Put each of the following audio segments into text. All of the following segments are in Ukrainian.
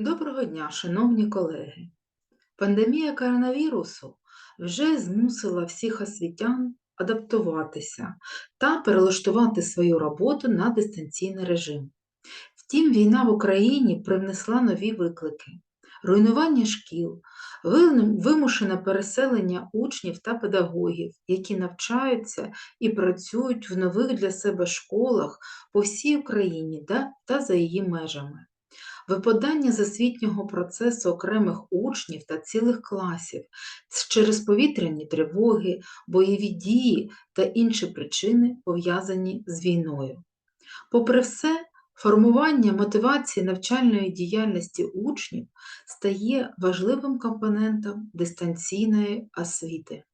Доброго дня, шановні колеги! Пандемія коронавірусу вже змусила всіх освітян адаптуватися та перелаштувати свою роботу на дистанційний режим. Втім, війна в Україні привнесла нові виклики: руйнування шкіл, вимушене переселення учнів та педагогів, які навчаються і працюють в нових для себе школах по всій Україні та за її межами. Випадання з освітнього процесу окремих учнів та цілих класів через повітряні тривоги, бойові дії та інші причини, пов'язані з війною. Попри все, формування мотивації навчальної діяльності учнів стає важливим компонентом дистанційної освіти.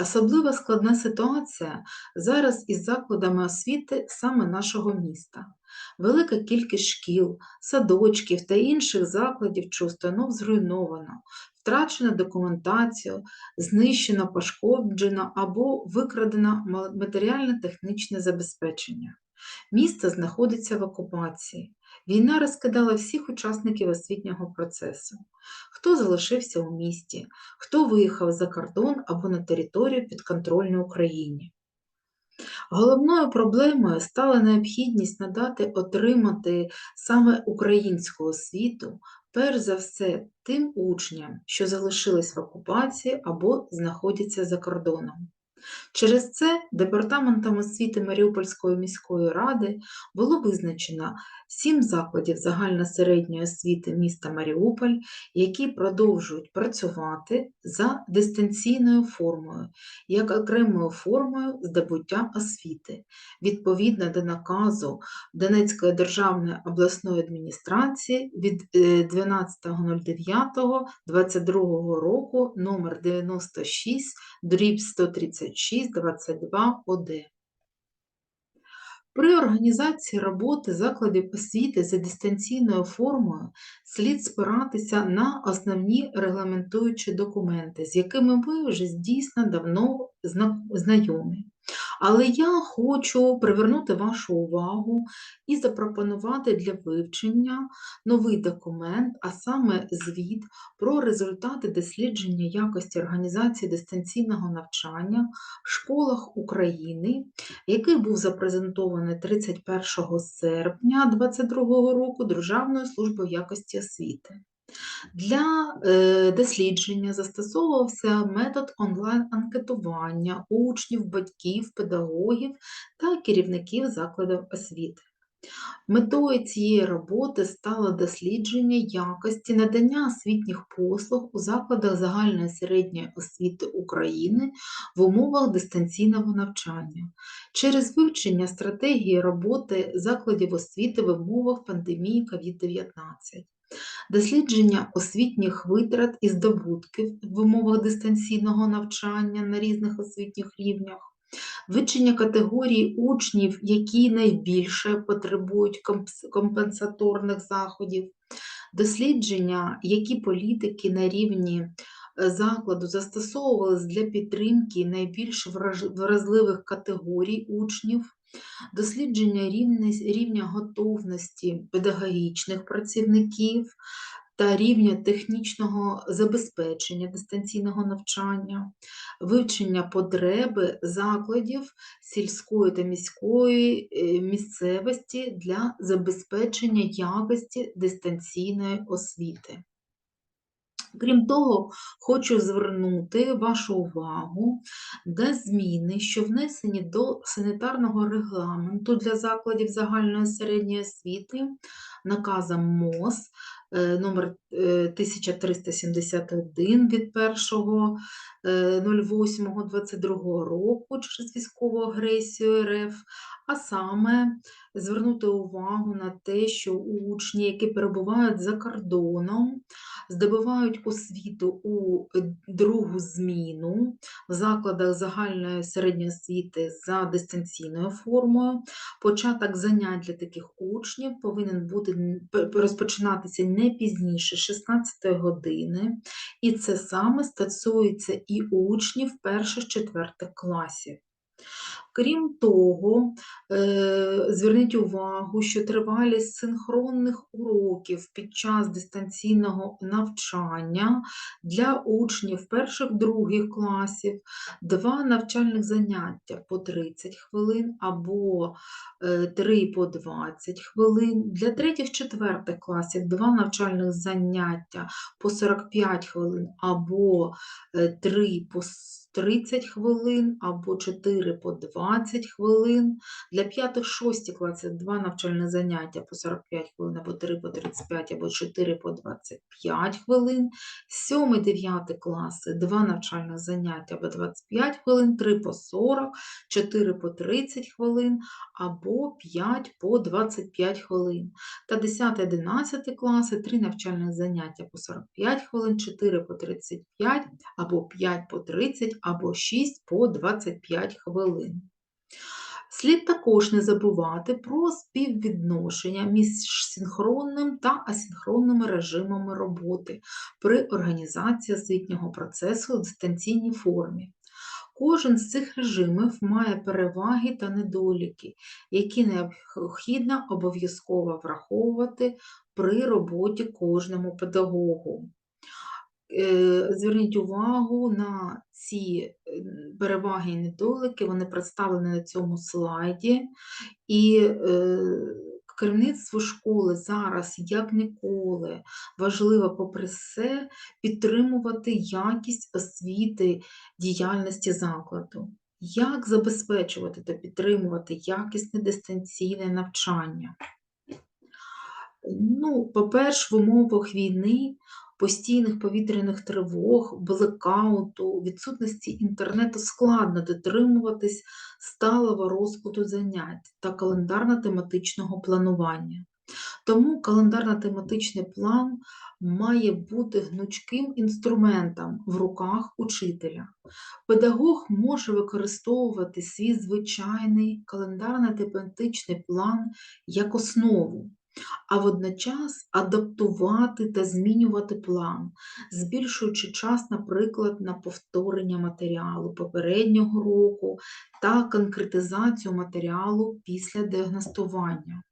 Особливо складна ситуація зараз із закладами освіти саме нашого міста. Велика кількість шкіл, садочків та інших закладів чи установ зруйновано, втрачено документацію, знищено, пошкоджено або викрадено ма- матеріально-технічне забезпечення. Місто знаходиться в окупації. Війна розкидала всіх учасників освітнього процесу. Хто залишився у місті, хто виїхав за кордон або на територію підконтрольну Україні. Головною проблемою стала необхідність надати отримати саме українську освіту, перш за все тим учням, що залишились в окупації або знаходяться за кордоном. Через це Департаментом освіти Маріупольської міської ради було визначено сім закладів загальносередньої освіти міста Маріуполь, які продовжують працювати за дистанційною формою, як окремою формою здобуття освіти, відповідно до наказу Донецької державної обласної адміністрації від е, 12.09.22 року номер 96 дріб 136 22 ОД. При організації роботи закладів освіти за дистанційною формою слід спиратися на основні регламентуючі документи, з якими ви вже дійсно давно знайомі. Але я хочу привернути вашу увагу і запропонувати для вивчення новий документ, а саме звіт про результати дослідження якості організації дистанційного навчання в школах України, який був запрезентований 31 серпня 2022 року Державною службою якості освіти. Для е, дослідження застосовувався метод онлайн-анкетування учнів, батьків, педагогів та керівників закладів освіти. Метою цієї роботи стало дослідження якості надання освітніх послуг у закладах загальної середньої освіти України в умовах дистанційного навчання через вивчення стратегії роботи закладів освіти в умовах пандемії COVID-19. Дослідження освітніх витрат і здобутків в умовах дистанційного навчання на різних освітніх рівнях, вивчення категорії учнів, які найбільше потребують компенсаторних заходів, дослідження, які політики на рівні е, закладу застосовувались для підтримки найбільш вразливих категорій учнів, дослідження рівня готовності педагогічних працівників та рівня технічного забезпечення дистанційного навчання, вивчення потреби закладів сільської та міської е, місцевості для забезпечення якості дистанційної освіти. Крім того, хочу звернути вашу увагу на зміни, що внесені до санітарного регламенту для закладів загальної середньої освіти наказом МОЗ е, номер е, 1371 від е, 1.08.22 року через військову агресію РФ, а саме звернути увагу на те, що учні, які перебувають за кордоном, здобувають освіту у другу зміну в закладах загальної середньої освіти за дистанційною формою. Початок занять для таких учнів повинен бути розпочинатися не пізніше 16 години, і це саме стосується і учнів перших-четвертих класів. Крім того, е, зверніть увагу, що тривалість синхронних уроків під час дистанційного навчання для учнів перших-других класів, два навчальних заняття по 30 хвилин або е, 3 по 20 хвилин. Для третіх-четвертих класів два навчальних заняття по 45 хвилин або 3 по с- 30 хвилин або 4 по 20 хвилин. Для 5-6 класів два навчальні заняття по 45 хвилин або 3 по 35 або 4 по 25 хвилин. 7-9 класи два навчальні заняття або 25 хвилин, 3 по 40, 4 по 30 хвилин або 5 по 25 хвилин. Та 10-11 класи три навчальних заняття по 45 хвилин, 4 по 35 або 5 по 30 або 6 по 25 хвилин. Слід також не забувати про співвідношення між синхронним та асинхронними режимами роботи при організації освітнього процесу в дистанційній формі. Кожен з цих режимів має переваги та недоліки, які необхідно обов'язково враховувати при роботі кожному педагогу. Е, Зверніть увагу на ці е, переваги і недоліки, вони представлені на цьому слайді. І е, керівництво школи зараз, як ніколи, важливо, попри все, підтримувати якість освіти діяльності закладу. Як забезпечувати та підтримувати якісне дистанційне навчання? Ну, по-перше, в умовах війни, постійних повітряних тривог, блекауту, відсутності інтернету складно дотримуватись сталого розкладу занять та календарно-тематичного планування. Тому календарно-тематичний план має бути гнучким інструментом в руках учителя. Педагог може використовувати свій звичайний календарно-тематичний план як основу, а водночас адаптувати та змінювати план, збільшуючи час, наприклад, на повторення матеріалу попереднього року та конкретизацію матеріалу після діагностування.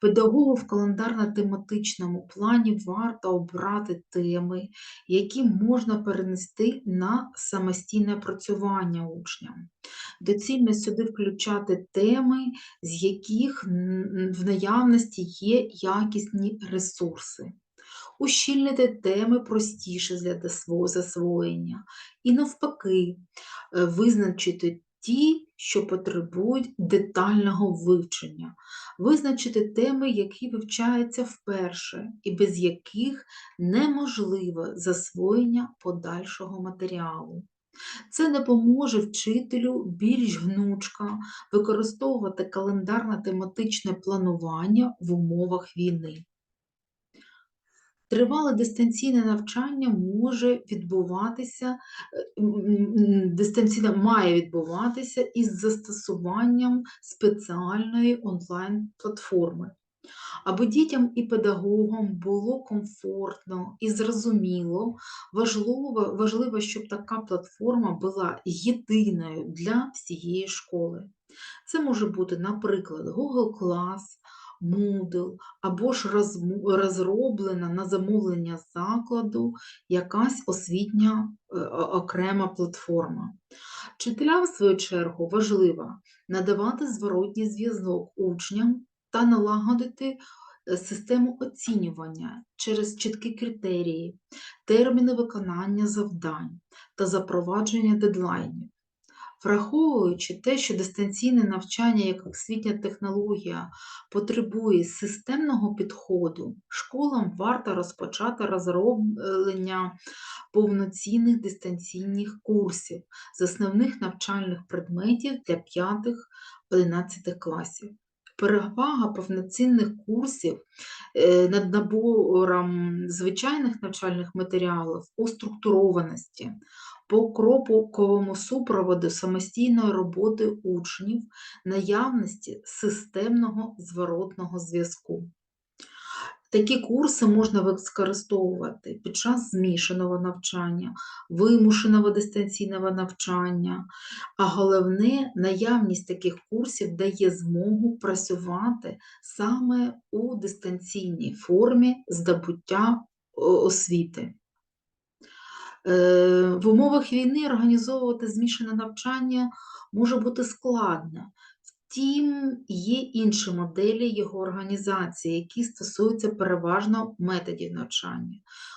Педагогу в календарно-тематичному плані варто обрати теми, які можна перенести на самостійне працювання учням. Доцільно сюди включати теми, з яких в наявності є якісні ресурси. Ущільнити теми простіше для засвоєння. І навпаки, е, визначити ті, що потребують детального вивчення, визначити теми, які вивчаються вперше, і без яких неможливе засвоєння подальшого матеріалу. Це допоможе вчителю більш гнучко використовувати календарно-тематичне планування в умовах війни. Тривале дистанційне навчання може відбуватися, е, дистанційне має відбуватися із застосуванням спеціальної онлайн-платформи. Аби дітям і педагогам було комфортно і зрозуміло, важливо, важливо, щоб така платформа була єдиною для всієї школи. Це може бути, наприклад, Google Class, Moodle або ж розроблена на замовлення закладу якась освітня е, окрема платформа. Вчителям, в свою чергу, важливо надавати зворотній зв'язок учням та налагодити е, систему оцінювання через чіткі критерії, терміни виконання завдань та запровадження дедлайнів. Враховуючи те, що дистанційне навчання як освітня технологія потребує системного підходу, школам варто розпочати розроблення повноцінних дистанційних курсів з основних навчальних предметів для 5-11 класів. Перевага повноцінних курсів е, над набором звичайних навчальних матеріалів у структурованості, по кроковому супроводу самостійної роботи учнів, наявності системного зворотного зв'язку. Такі курси можна використовувати під час змішаного навчання, вимушеного дистанційного навчання, а головне, наявність таких курсів дає змогу працювати саме у дистанційній формі здобуття освіти. Е, В умовах війни організовувати змішане навчання може бути складно. Втім, є інші моделі його організації, які стосуються переважно методів навчання.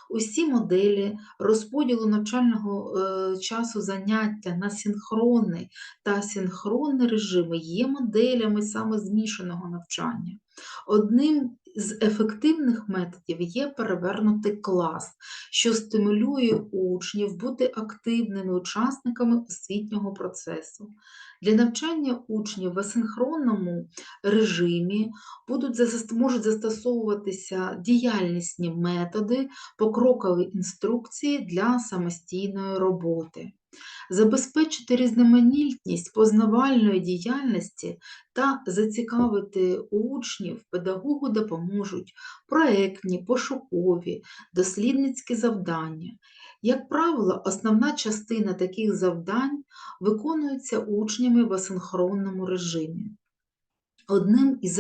Усі моделі розподілу навчального е, часу заняття на синхронний та асинхронний режими є моделями саме змішаного навчання. Одним з ефективних методів є перевернутий клас, що стимулює учнів бути активними учасниками освітнього процесу. Для навчання учнів в асинхронному режимі будуть можуть застосовуватися діяльнісні методи, покрокові інструкції для самостійної роботи. Забезпечити різноманітність познавальної діяльності та зацікавити учнів педагогу допоможуть проектні, пошукові, дослідницькі завдання. Як правило, основна частина таких завдань виконується учнями в асинхронному режимі. Одним із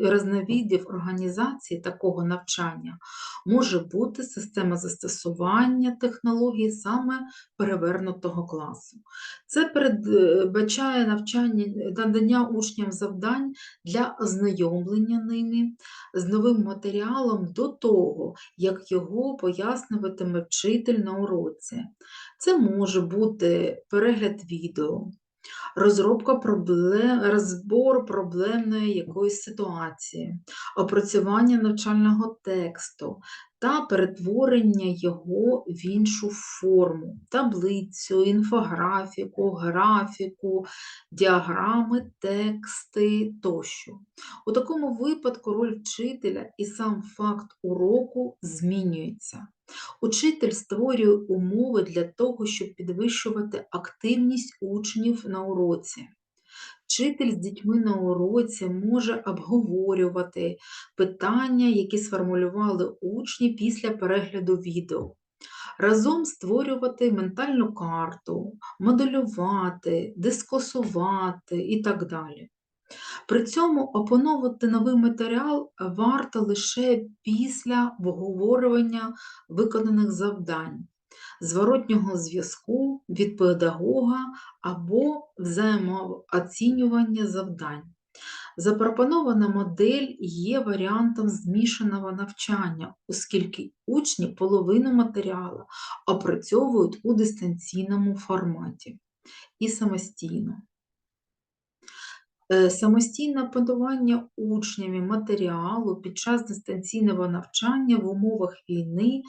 різновидів організації такого навчання може бути система застосування технологій саме перевернутого класу. Це передбачає навчання, надання учням завдань для ознайомлення ними з новим матеріалом до того, як його пояснюватиме вчитель на уроці. Це може бути перегляд відео, розробка проблем, розбор проблемної якоїсь ситуації, опрацювання навчального тексту та перетворення його в іншу форму, таблицю, інфографіку, графіку, діаграми, тексти тощо. У такому випадку роль вчителя і сам факт уроку змінюється. Учитель створює умови для того, щоб підвищувати активність учнів на уроці. Вчитель з дітьми на уроці може обговорювати питання, які сформулювали учні після перегляду відео. Разом створювати ментальну карту, моделювати, дискусувати і так далі. При цьому опановувати новий матеріал варто лише після обговорювання виконаних завдань, зворотнього зв'язку від педагога або взаємооцінювання завдань. Запропонована модель є варіантом змішаного навчання, оскільки учні половину матеріалу опрацьовують у дистанційному форматі і самостійно. Е, Самостійне подавання учнями матеріалу під час дистанційного навчання в умовах війни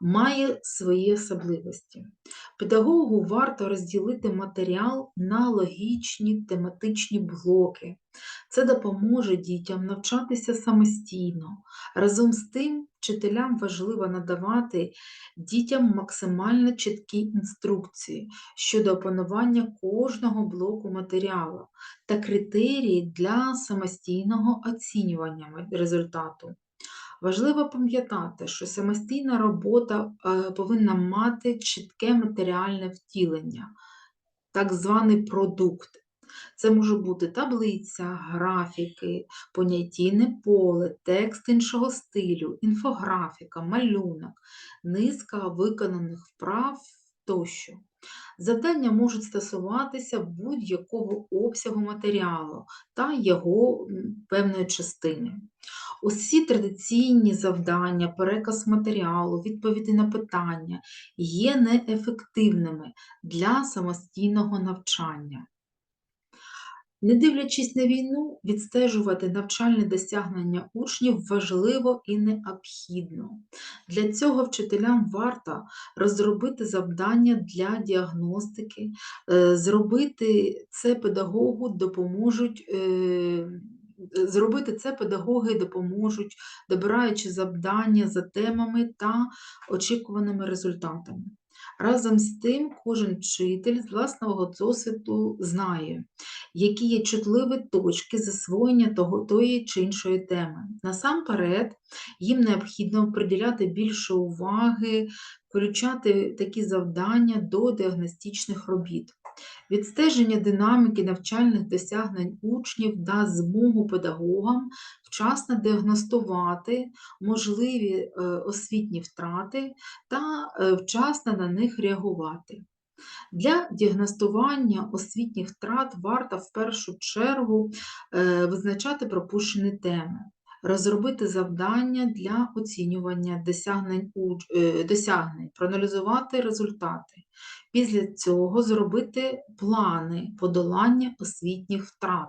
має свої особливості. Педагогу варто розділити матеріал на логічні тематичні блоки. Це допоможе дітям навчатися самостійно. Разом з тим, вчителям важливо надавати дітям максимально чіткі інструкції щодо опанування кожного блоку матеріалу та критерії для самостійного оцінювання результату. Важливо пам'ятати, що самостійна робота е, повинна мати чітке матеріальне втілення, так званий продукт. Це може бути таблиця, графіки, поняттійне поле, текст іншого стилю, інфографіка, малюнок, низка виконаних вправ тощо. Завдання можуть стосуватися будь-якого обсягу матеріалу та його певної частини. Усі традиційні завдання, переказ матеріалу, відповіді на питання є неефективними для самостійного навчання. Не дивлячись на війну, відстежувати навчальні досягнення учнів важливо і необхідно. Для цього вчителям варто розробити завдання для діагностики, е, зробити це педагогу допоможуть. е, Зробити це педагоги допоможуть, добираючи завдання за темами та очікуваними результатами. Разом з тим, кожен вчитель з власного досвіду знає, які є чутливі точки засвоєння того, тої чи іншої теми. Насамперед, їм необхідно приділяти більше уваги, включати такі завдання до діагностичних робіт. Відстеження динаміки навчальних досягнень учнів дасть змогу педагогам вчасно діагностувати можливі е, освітні втрати та е, вчасно на них реагувати. Для діагностування освітніх втрат варто в першу чергу е, визначати пропущені теми, розробити завдання для оцінювання досягнень, досягнень, проаналізувати результати. Після цього зробити плани подолання освітніх втрат,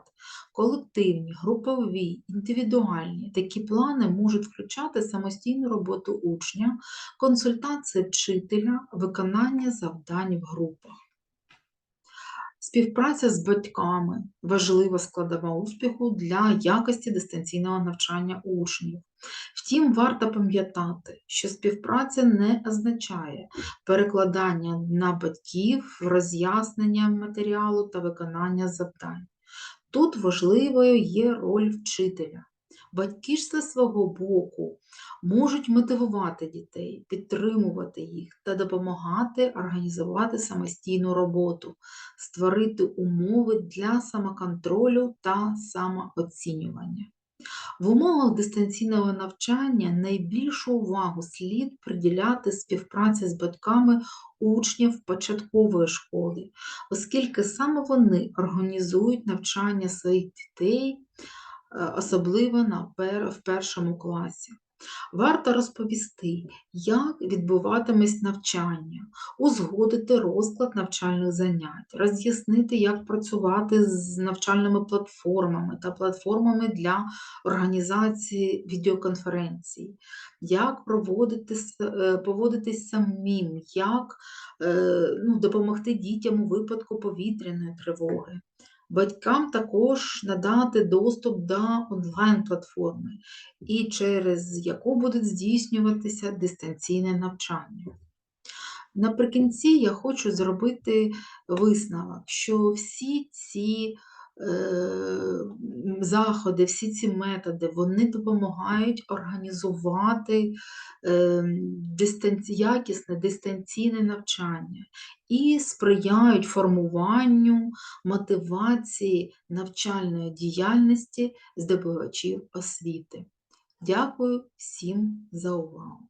колективні, групові, індивідуальні. Такі плани можуть включати самостійну роботу учня, консультації вчителя, виконання завдань в групах. Співпраця з батьками важлива складова успіху для якості дистанційного навчання учнів. Втім, варто пам'ятати, що співпраця не означає перекладання на батьків, роз'яснення матеріалу та виконання завдань. Тут важливою є роль вчителя. Батьки ж зі свого боку можуть мотивувати дітей, підтримувати їх та допомагати організувати самостійну роботу, створити умови для самоконтролю та самооцінювання. В умовах дистанційного навчання найбільшу увагу слід приділяти співпраці з батьками учнів початкової школи, оскільки саме вони організують навчання своїх дітей, е, особливо в першому класі. Варто розповісти, як відбуватиметься навчання, узгодити розклад навчальних занять, роз'яснити, як працювати з навчальними платформами та платформами для організації відеоконференцій, як проводити, е, поводитись самим, як е, ну, допомогти дітям у випадку повітряної тривоги. Батькам також надати доступ до онлайн-платформи, і через яку буде здійснюватися дистанційне навчання. Наприкінці я хочу зробити висновок, що всі ці заходи, всі ці методи, вони допомагають організувати е, якісне дистанційне навчання і сприяють формуванню мотивації навчальної діяльності здобувачів освіти. Дякую всім за увагу!